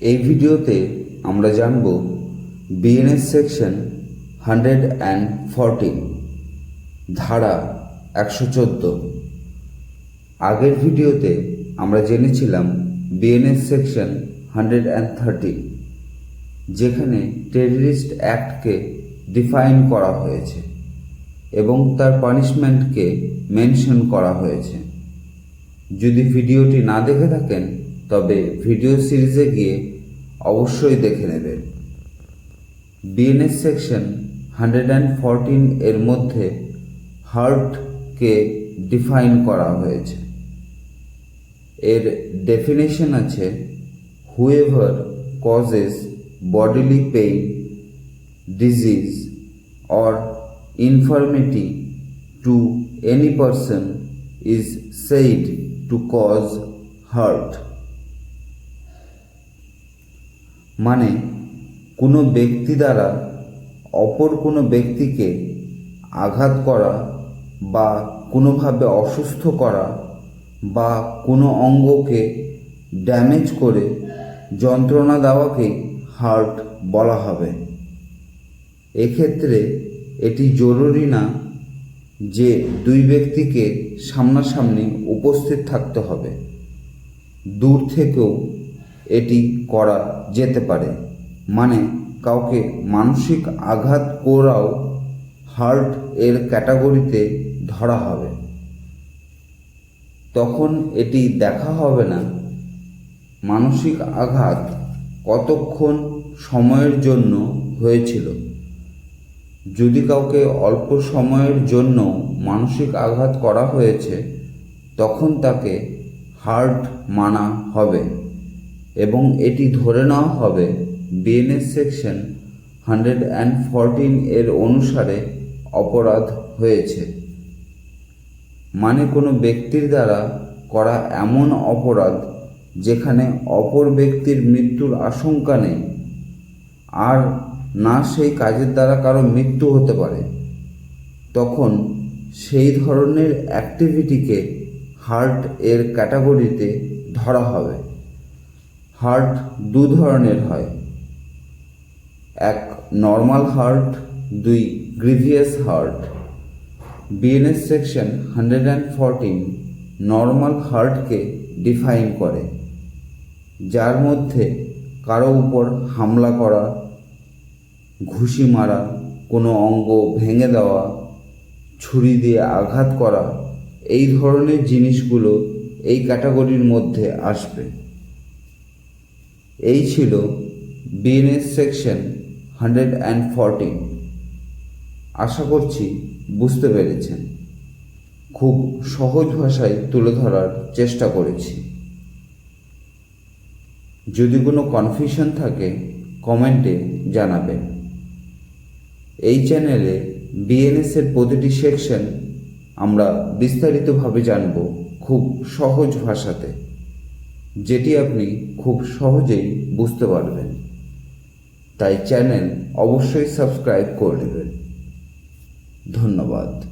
এই ভিডিওতে আমরা জানব BNS section hundred and fourteen ধারা একশো চোদ্দ। আগের ভিডিওতে আমরা জেনেছিলাম BNS section hundred and thirty যেখানে টেররিস্ট অ্যাক্টকে ডিফাইন করা হয়েছে এবং তার পানিশমেন্টকে মেনশন করা হয়েছে। যদি ভিডিওটি না দেখে থাকেন তবে ভিডিও সিরিজে গিয়ে অবশ্যই দেখে নেবেন BNS section hundred and fourteen এর মধ্যে হার্টকে ডিফাইন করা হয়েছে এর ডেফিনেশন আছে whoever causes bodily pain, disease, or infirmity to any person is said to cause hurt. মানে কোনো ব্যক্তি দ্বারা অপর কোনো ব্যক্তিকে আঘাত করা বা কোনোভাবে অসুস্থ করা বা কোনো অঙ্গকে ড্যামেজ করে যন্ত্রণা দেওয়াকেই হার্ট বলা হবে। এক্ষেত্রে এটি জরুরি না যে দুই ব্যক্তিকে সামনাসামনি উপস্থিত থাকতে হবে। দূর থেকেও এটি করা যেতে পারে। মানে কাউকে মানসিক আঘাত করাও হার্ট এর ক্যাটাগরিতে ধরা হবে। তখন এটি দেখা হবে না। মানসিক আঘাত কতক্ষণ সময়ের জন্য হয়েছিল? যদি কাউকে অল্প সময়ের জন্য মানসিক আঘাত করা হয়েছে, তখন তাকে হার্ট মানা হবে। এবং এটি ধরে নেওয়া হবে BNS section hundred and fourteen এর অনুসারে অপরাধ হয়েছে। মানে কোনো ব্যক্তির দ্বারা করা এমন অপরাধ যেখানে অপর ব্যক্তির মৃত্যুর আশঙ্কা নেই, আর না সেই কাজের দ্বারা কারও মৃত্যু হতে পারে। তখন সেই ধরনের অ্যাক্টিভিটিকে হার্ট এর ক্যাটাগরিতে ধরা হবে। হার্ট দু ধরনের হয়। এক নর্মাল হার্ট, দুই grievous hurt. BNS section hundred and fourteen normal হার্টকে define করে, যার মধ্যে কারও উপর হামলা করা, ঘুষি মারা, কোনো অঙ্গ ভেঙে দেওয়া, ছুরি দিয়ে আঘাত করা, এই ধরনের জিনিসগুলো এই ক্যাটাগরির মধ্যে আসবে। এই ছিল BNS section hundred and fourteen আশা করছি বুঝতে পেরেছেন। খুব সহজ ভাষায় তুলে ধরার চেষ্টা করেছি। যদি কোনো কনফিউশন থাকে কমেন্টে জানাবেন। এই চ্যানেলে বিএনএস এর প্রতিটি সেকশন আমরা বিস্তারিতভাবে জানব খুব সহজ ভাষাতে। যেটি আপনি খুব সহজেই বুঝতে পারবেন। তাই চ্যানেল অবশ্যই সাবস্ক্রাইব করে দেবেন। ধন্যবাদ।